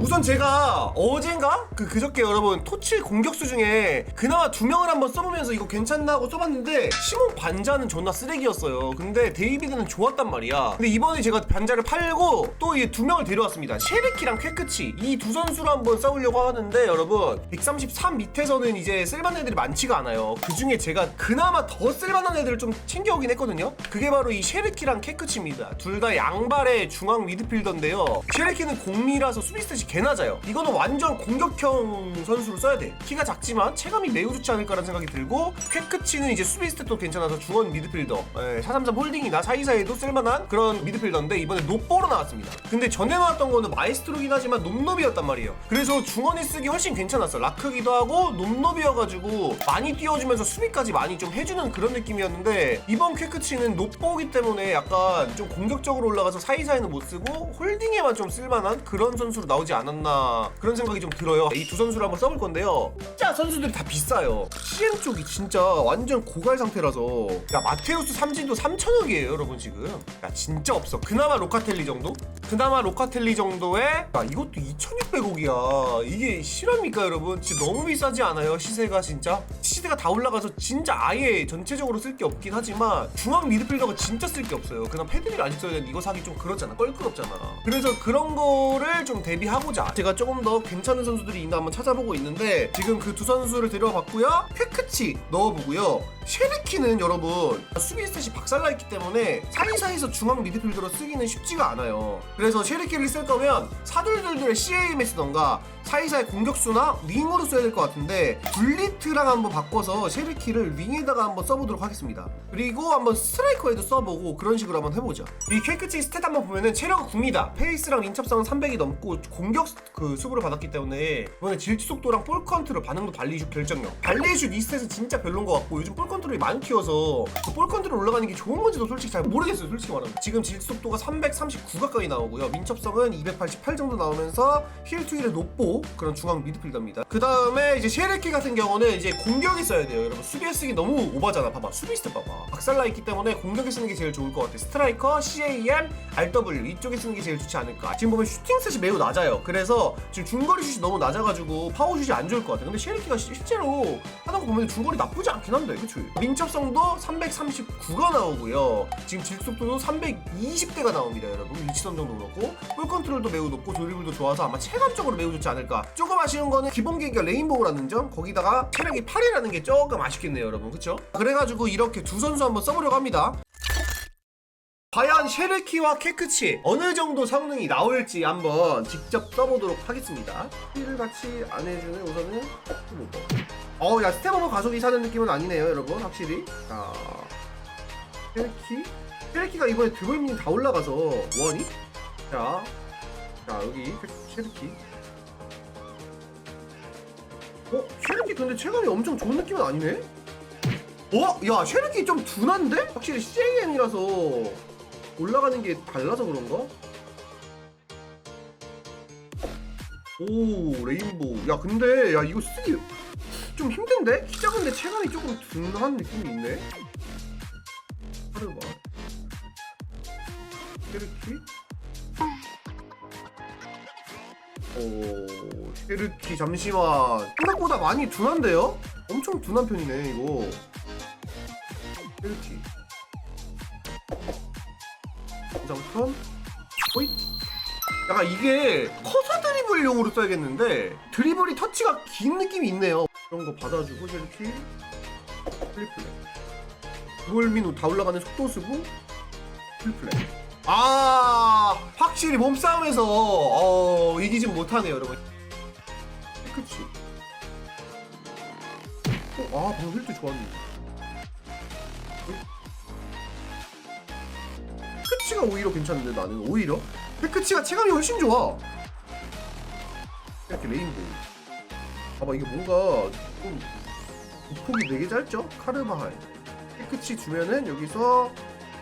우선 제가 어젠가 그 그저께 여러분 토치 공격수 중에 그나마 두 명을 한번 써보면서 이거 괜찮나 하고 써봤는데 시몬 반자는 존나 쓰레기였어요. 근데 데이비드는 좋았단 말이야. 근데 이번에 제가 반자를 팔고 또 이 두 명을 데려왔습니다. 쉐르키랑 퀘크치 이 두 선수를 한번 써보려고 하는데 여러분 133 밑에서는 이제 쓸만한 애들이 많지가 않아요. 그 중에 제가 그나마 더 쓸만한 애들을 좀 챙겨오긴 했거든요. 그게 바로 이 쉐르키랑 퀘크치입니다. 둘 다 양발의 중앙 미드필더인데요. 쉐르키는 공미라서 수비스탯이 개낮아요. 이거는 완전 공격형 선수로 써야 돼. 키가 작지만 체감이 매우 좋지 않을까라는 생각이 들고 퀘크치는 이제 수비 스탯도 괜찮아서 중원 미드필더. 예, 433 홀딩이나 사이사이도 쓸만한 그런 미드필더인데 이번에 노뽀로 나왔습니다. 근데 전에 나왔던 거는 마이스트로긴 하지만 놈놈이었단 말이에요. 그래서 중원에 쓰기 훨씬 괜찮았어. 라크기도 하고 놈놈이어가지고 많이 띄워주면서 수비까지 많이 좀 해주는 그런 느낌이었는데 이번 퀘크치는 노뽀기 때문에 약간 좀 공격적으로 올라가서 사이사이는 못 쓰고 홀딩에만 좀 쓸만한 그런 선수로 나오지 않았나 그런 생각이 좀 들어요. 이 두 선수를 한번 써볼 건데요. 진짜 선수들이 다 비싸요. CM 쪽이 진짜 완전 고갈 상태라서 야 마테우스 삼진도 3천억이에요 여러분 지금. 야 진짜 없어. 그나마 로카텔리 정도? 그나마 로카텔리 정도에 야 이것도 2,600억이야. 이게 실합니까 여러분? 진짜 너무 비싸지 않아요 시세가 진짜? 시세가 다 올라가서 진짜 아예 전체적으로 쓸 게 없긴 하지만 중앙 미드필더가 진짜 쓸 게 없어요. 그냥 패드를 안 써야 되는데 이거 사기 좀 그렇잖아. 껄끄럽잖아. 그래서 그런 거를 좀 대비하고 자 제가 조금 더 괜찮은 선수들이 있나 한번 찾아보고 있는데 지금 그 두 선수를 데려봤고요. 퀘크치 넣어보고요. 쉐르키는 여러분 수비 스탯이 박살나 있기 때문에 사이사이에서 중앙 미드필더로 쓰기는 쉽지가 않아요. 그래서 쉐르키를 쓸 거면 사둘둘둘의 CAM에 쓰던가 사이사이 공격수나 윙으로 써야 될 것 같은데 블리트랑 한번 바꿔서 쉐르키를 윙에다가 한번 써보도록 하겠습니다. 그리고 한번 스트라이커에도 써보고 그런 식으로 한번 해보자. 이 퀘크치 스탯 한번 보면은 체력은 9입니다. 페이스랑 민첩성은 300이 넘고 공격 그 수부를 받았기 때문에 이번에 질주 속도랑 볼 컨트롤 반응도 발리슛 결정력. 발리슛 이 스탯은 진짜 별론 것 같고 요즘 볼 컨트롤이 많이 튀어서 그볼 컨트롤 올라가는 게 좋은 건지도 솔직히 잘 모르겠어요. 솔직히 말하면 지금 질주 속도가 339 가까이 나오고요. 민첩성은 288 정도 나오면서 힐 투일의 높고 그런 중앙 미드필더입니다. 그 다음에 이제 쉐르키 같은 경우는 이제 공격에 써야 돼요. 여러분 수비에 쓰기 너무 오바잖아. 봐봐 수비 스텝 봐봐. 박살나 있기 때문에 공격에 쓰는 게 제일 좋을 것 같아. 스트라이커, CAM, RW 이쪽에 쓰는 게 제일 좋지 않을까. 지금 보면 슈팅 셋이 매우 낮아요. 그래서 지금 중거리 슛이 너무 낮아가지고 파워 슛이 안 좋을 것 같아. 근데 쉐르키가 시- 실제로 거 보면 중거리 나쁘지 않긴 한데, 그쵸? 민첩성도 339가 나오고요. 지금 질속도도 320대가 나옵니다, 여러분. 위치 선 정도 그렇고 볼 컨트롤도 매우 높고 드리블도 좋아서 아마 체감적으로 매우 좋지 않을까. 조금 아쉬운 거는 기본 계기가 레인보우라는 점, 거기다가 체력이 8이라는 게 조금 아쉽겠네요, 여러분. 그쵸? 그래가지고 이렇게 두 선수 한번 써보려고 합니다. 과연 쉐르키와 케크치 어느 정도 성능이 나올지 한번 직접 써보도록 하겠습니다. 힐을 같이 안 해주는 우선은 스텝오버. 어, 야 스텝오버 가속이 사는 느낌은 아니네요, 여러분. 확실히. 자, 쉐르키. 쉐르키가 이번에 드볼민이 다 올라가서 원이. 자, 자 여기 쉐르키. 어, 쉐르키 근데 체감이 엄청 좋은 느낌은 아니네. 어? 야 쉐르키 좀 둔한데? 확실히 CAM이라서 올라가는 게 달라서 그런가? 오 레인보우. 야 근데 야 이거 쓰기 좀 힘든데? 키 작은데 체감이 조금 둔한 느낌이 있네. 하르바 쉐르키? 오 쉐르키 잠시만. 생각보다 많이 둔한데요? 엄청 둔한 편이네 이거. 쉐르키 장턴 호잇 약간 이게 커서 드리블용으로 써야겠는데 드리블이 터치가 긴 느낌이 있네요. 이런 거 받아주고 쉐르키. 플리플레. 두얼민우 다 올라가는 속도 쓰고 플리플레. 아 확실히 몸싸움에서 어, 이기진 못하네요 여러분. 그치? 어, 아 방금 힐도 좋았는데 패크치가 오히려 괜찮은데 나는 오히려? 패크치가 체감이 훨씬 좋아. 이렇게 레인보우. 봐봐 이게 뭔가 좀 폭이 되게 짧죠? 카르바할. 패크치 주면은 여기서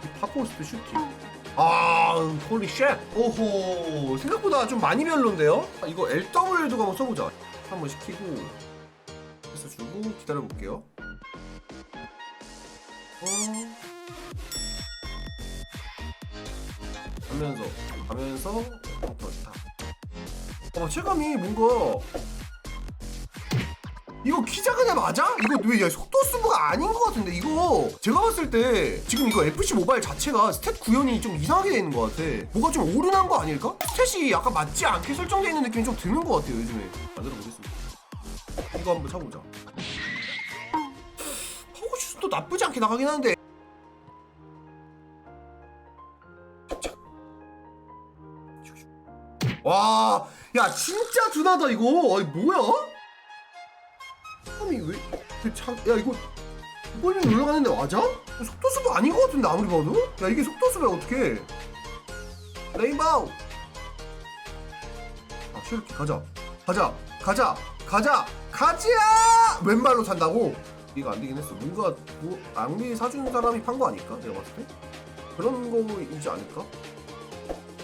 이 파포스트 슈팅. 아 홀리 쉣. 오호 생각보다 좀 많이 별론데요? 아, 이거 LW도 한번 써보자. 한번 시키고 해서 주고 기다려볼게요. 어... 가면서 가면서 더 다. 아 체감이 뭔가 이거 키 작은 애 맞아? 이거 왜 야, 속도 수부가 아닌 것 같은데 이거 제가 봤을 때 지금 이거 FC 모바일 자체가 스탯 구현이 좀 이상하게 돼 있는 것 같아 뭐가 좀 오른한 거 아닐까? 스탯이 약간 맞지 않게 설정되어 있는 느낌이 좀 드는 것 같아요 요즘에 만들어 보겠습니다 이거 한번 차보자 파워슛도 나쁘지 않게 나가긴 하는데 와, 야 진짜 둔하다 이거. 아니 뭐야? 아니 왜? 그 자, 야 이거 볼륨 올라가는데 맞아? 속도 수부 아닌 것 같은데 아무리 봐도? 야 이게 속도 수부야 어떻게? 레인바우. 아 쉐르키 가자, 가자, 가자, 가자, 가자. 왼발로 찬다고? 이거 안 되긴 했어. 뭔가 뭐 앙리 사주는 사람이 판 거 아닐까? 내가 봤을 때 그런 거이지 않을까?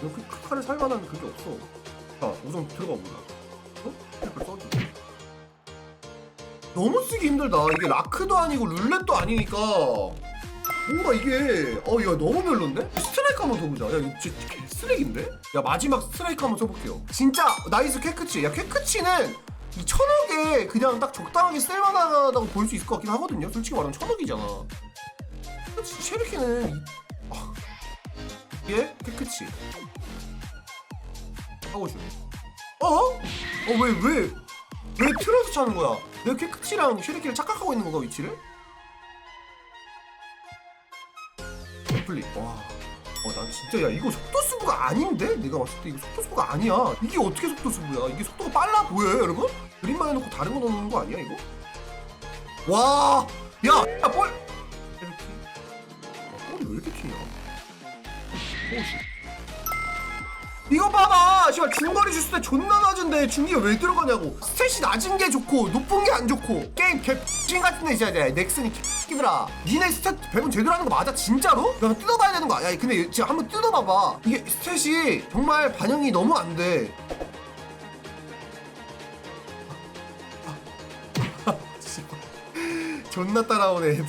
그 카카를 살만한 그게 없어. 자, 우선 들어가 보자. 어? 이걸 써줘. 너무 쓰기 힘들다. 이게 라크도 아니고 룰렛도 아니니까 뭔가 이게 어, 야 너무 별론데? 스트라이크 한번 더 보자. 야, 이거 진짜 쓰레기인데? 야 마지막 스트라이크 한번 써볼게요. 진짜 나이스 퀘크치. 야 퀘크치는 이 천억에 그냥 딱 적당하게 쓸만하다고 볼 수 있을 것 같긴 하거든요. 솔직히 말하면 천억이잖아. 쉐르키는 이- 아, 이게 퀘크치. 하고 싶어. 어? 어, 왜, 왜, 왜 틀어서 차는 거야? 내가 퀘크치랑 쉐리키를 착각하고 있는 건가, 위치를? 플리, 와. 어, 난 진짜, 야, 이거 속도 수부가 아닌데? 내가 봤을 때 이거 속도 수부가 아니야. 이게 어떻게 속도 수부야? 이게 속도가 빨라 보여요, 여러분? 그림만 해놓고 다른 거 넣는 거 아니야, 이거? 와! 야! 야, 볼! 이거 봐봐! 씨발 중거리 줬을 때 존나 낮은데 중기가 왜 들어가냐고 스탯이 낮은 게 좋고 높은 게 안 좋고 게임 개X인 같은 데 있어야 돼 넥슨이 개X들아 니네 스탯 배분 제대로 하는 거 맞아 진짜로? 야 뜯어봐야 되는 거야 야 근데 지금 한번 뜯어봐봐 이게 스탯이 정말 반영이 너무 안돼 존나 따라오네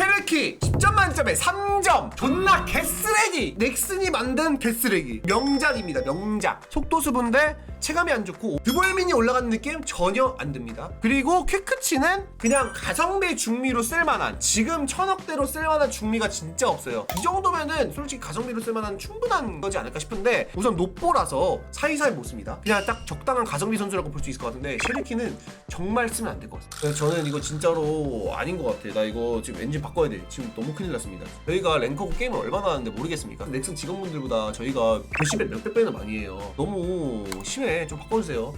cherokee. 5점 만점에 3점. 존나 개쓰레기. 넥슨이 만든 개쓰레기. 명작입니다 명작. 속도수분데 체감이 안 좋고 드볼민이 올라간 느낌 전혀 안 듭니다. 그리고 퀵크치는 그냥 가성비 중미로 쓸만한 지금 천억대로 쓸만한 중미가 진짜 없어요. 이 정도면은 솔직히 가성비로 쓸만한 충분한 거지 않을까 싶은데 우선 노보라서 사이사이 못 씁니다. 그냥 딱 적당한 가성비 선수라고 볼 수 있을 것 같은데 쉐리키는 정말 쓰면 안 될 것 같아요 저는 이거 진짜로 아닌 것 같아요. 나 이거 지금 엔진 바꿔야 돼. 지금 너무 큰일 났습니다. 저희가 랭커고 게임을 얼마나 하는데 모르겠습니까? 넥슨 직원분들보다 저희가 몇십 배 몇백 배는 많이 해요. 너무 심해. 좀 바꿔주세요